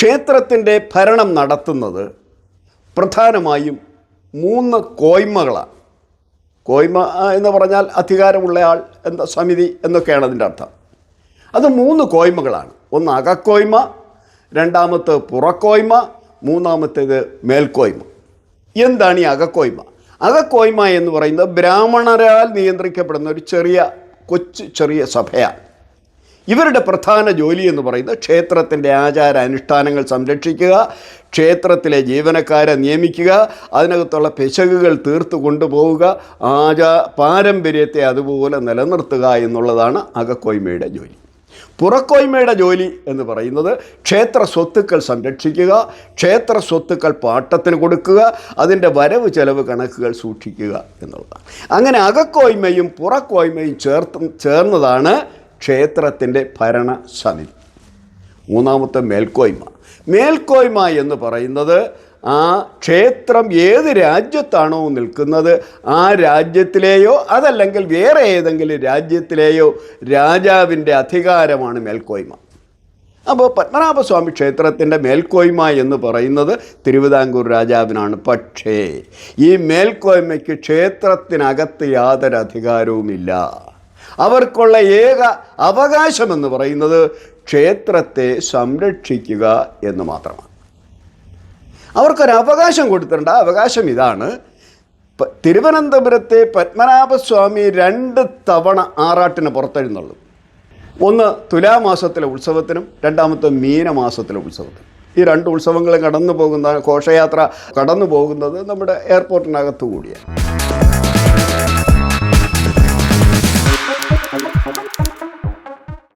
ക്ഷേത്രത്തിന്റെ ഭരണം നടത്തുന്നത് പ്രധാനമായും മൂന്ന് കോയ്മകളാണ്. കോയ്മ എന്ന് പറഞ്ഞാൽ അധികാരമുള്ള ആൾ എന്ന സമിതി എന്നൊക്കെയാണ് അതിന്റെ അർത്ഥം. അത് മൂന്ന് കോയ്മകളാണ്. ഒന്ന് അകക്കോയ്മ രണ്ടാമത്തെ പുറക്കോയ്മ മൂന്നാമത്തേത് മേൽക്കോയ്മ. എന്താണ് ഈ അകക്കോയ്മ? അകക്കോയ്മ എന്ന് പറയുന്നത് ബ്രാഹ്മണരാൽ നിയന്ത്രിക്കപ്പെടുന്ന ഒരു ചെറിയ കൊച്ചു ചെറിയ സഭയാണ്. ഇവരുടെ പ്രധാന ജോലി എന്ന് പറയുന്നത് ക്ഷേത്രത്തിന്റെ ആചാര അനുഷ്ഠാനങ്ങൾ സംരക്ഷിക്കുക ക്ഷേത്രത്തിലെ ജീവനക്കാരെ നിയമിക്കുക അതിനകത്തുള്ള പിശകുകൾ തീർത്തു കൊണ്ടുപോവുക ആചാ പാരമ്പര്യത്തെ അതുപോലെ നിലനിർത്തുക എന്നുള്ളതാണ് അകക്കോയ്മയുടെ ജോലി. പുറക്കോയ്മയുടെ ജോലി എന്ന് പറയുന്നത് ക്ഷേത്ര സ്വത്തുക്കൾ സംരക്ഷിക്കുക ക്ഷേത്ര സ്വത്തുക്കൾ പാട്ടത്തിന് കൊടുക്കുക അതിന്റെ വരവ് ചെലവ് കണക്കുകൾ സൂക്ഷിക്കുക എന്നുള്ളതാണ്. അങ്ങനെ അകക്കോയ്മയും പുറക്കോയ്മയും ചേർത്ത് ചേർന്നതാണ് ക്ഷേത്രത്തിന്റെ ഭരണ സമിതി മൂന്നാമത്തെ മേൽക്കോയ്മ. മേൽക്കോയ്മ എന്ന് പറയുന്നത് ആ ക്ഷേത്രം ഏത് രാജ്യത്താണോ നിൽക്കുന്നത് ആ രാജ്യത്തിലെയോ അതല്ലെങ്കിൽ വേറെ ഏതെങ്കിലും രാജ്യത്തിലെയോ രാജാവിന്റെ അധികാരമാണ് മേൽക്കോയ്മ. അപ്പോൾ പത്മനാഭസ്വാമി ക്ഷേത്രത്തിന്റെ മേൽക്കോയ്മ എന്ന് പറയുന്നത് തിരുവിതാംകൂർ രാജാവിനാണ്. പക്ഷേ ഈ മേൽക്കോയ്മയ്ക്ക് ക്ഷേത്രത്തിനകത്ത് യാതൊരു അധികാരവുമില്ല അവർക്കുള്ള ഏക അവകാശമെന്ന് പറയുന്നത് ക്ഷേത്രത്തെ സംരക്ഷിക്കുക എന്ന് മാത്രമാണ്. അവർക്കൊരു അവകാശം കൊടുത്തിട്ടുണ്ട്. അവകാശം ഇതാണ്. തിരുവനന്തപുരത്തെ പത്മനാഭസ്വാമി രണ്ട് തവണ ആറാട്ടിന് പുറത്തെഴുന്നള്ളു. ഒന്ന് തുലാമാസത്തിലെ ഉത്സവത്തിനും രണ്ടാമത്തെ മീനമാസത്തിലെ ഉത്സവത്തിനും. ഈ രണ്ട് ഉത്സവങ്ങളും കടന്നു പോകുന്ന ഘോഷയാത്ര കടന്നു പോകുന്നത് നമ്മുടെ എയർപോർട്ടിനകത്തു കൂടിയാണ്.